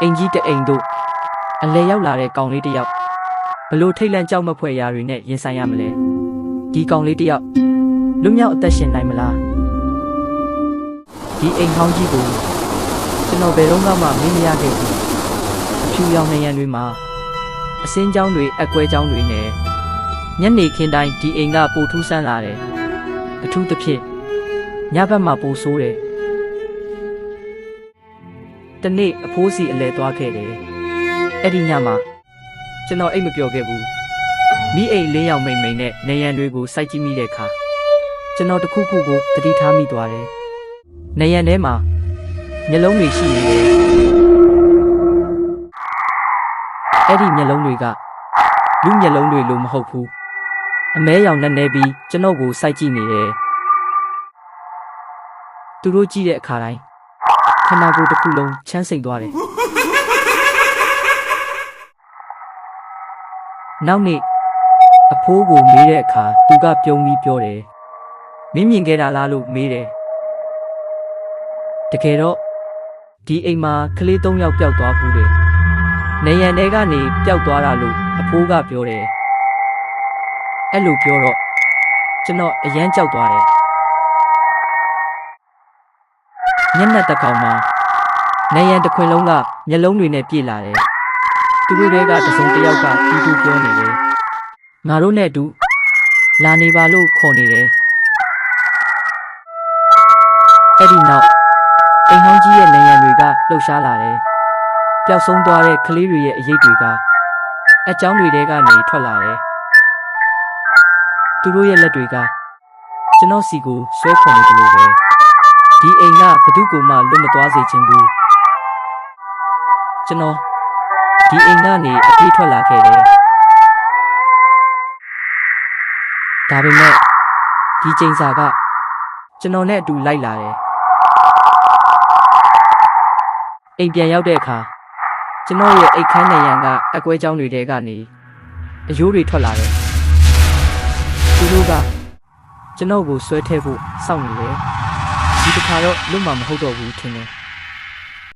အိမ်ကြီးတအိမ်တို့အလဲရောက်လာတဲ့ကောင်လေးတစ်ယောက်ဘလို့ထိတ်လန့်ကြောက်မဖွယ်ရာတွေနဲ့ရင်ဆိုင်ရမလဲဒီကောင်လေးတစ်ယောက်လွတ်မြောက်အသက်ရှင်နိုင်မလားဒီအိမ်ဟောင်းကြီးကိုကျွန်တော်ဘယ်တော့မှမင်းမရခဲ့ဘူးအဖြူရောင်နေရန်တွေမှာအစင်းကြောင်းတွေအကွဲကြောင်းတွေနဲ့ညနေခင်းတိုင်းဒီအိမ်ကပိုထူးဆန်းလာတယ်အထူးသဖြင့်ညဘက်မှာပိုဆိုးတယ် တနေ့အဖိုးစီအလဲသွားခဲ့တယ်။အဲ့ဒီညမှာကျွန်တော်အိတ်မပြောခဲ့ဘူး။မိအိမ်လေးယောက်မိန်မိန်နဲ့နေရန်တွေကိုစိုက်ကြည့်မိတဲ့အခါကျွန်တော်တစ်ခုခုကိုသတိထားမိသွားတယ်။နေရန်ထဲမှာမျက်လုံးတွေရှိနေတယ်။အဲ့ဒီမျက်လုံးတွေကလူမျက်လုံးတွေလို့မဟုတ်ဘူး။အမဲရောင်နဲ့နေပြီးကျွန်တော်ကိုစိုက်ကြည့်နေတယ်။သူတို့ကြည့်တဲ့အခါတိုင်း ခန္ဓာကိုယ်တစ်ခုလုံးချမ်းစိမ့်သွားတယ်။နောက်နေ့အဖိုးကိုမေးတဲ့အခါသူကပြုံးပြီးပြောတယ်။မင်းမြင်ခဲ့တာလားလို့မေးတယ်။တကယ်တော့ဒီအိမ်မှာကလေး၃ယောက်ပျောက်သွားဘူးတယ်။နေရန်ထဲကနေပျောက်သွားတာလို့အဖိုးကပြောတယ်။အဲ့လိုပြောတော့ကျွန်တော်အယမ်းကြောက်သွားတယ်။ မျက်နှာတစ်ကောင်မှာနေရန်တစ်ခွင်လုံးကမျက်လုံးတွေနဲ့ပြည့်လာတယ်။သူတို့တွေကတစုံတစ်ယောက်ကတီးတူပြောနေတယ်။ငါတို့နဲ့အတူလာနေပါလို့ခေါ်နေတယ်။အဲ့ဒီနောက်အိမ်ဟောင်းကြီးရဲ့နေရန်တွေကလှုပ်ရှားလာတယ်။ပျောက်ဆုံးသွားတဲ့ကလေးတွေရဲ့အရေးတွေကအကြောင်းတွေထဲကနေထွက်လာတယ်။သူတို့ရဲ့လက်တွေကကျွန်တော်စီကိုဆွဲခေါ်နေတယ်လို့ပဲ။ ဒီအိမ်ကဘသူ့ကိုမှလွတ်မသွားစေချင်ဘူး။ကျွန်တော်ဒီအိမ်ကနေအပြေးထွက်လာခဲ့တယ်။ဒါပေမဲ့ဒီချိန်စာကကျွန်တော်နဲ့အတူလိုက်လာတယ်။အိမ်ပြန်ရောက်တဲ့အခါကျွန်တော်ရဲ့အိတ်ခမ်းနေရန်ကအကွဲကြောင်းတွေထဲကနေအယိုးတွေထွက်လာတယ်။သူတို့ကကျွန်တော်ကိုဆွဲထည့်ဖို့စောင့်နေတယ်။ ဒီတစ်ခါတော့လွတ်မှာမဟုတ်တော့ဘူးထင်တယ်။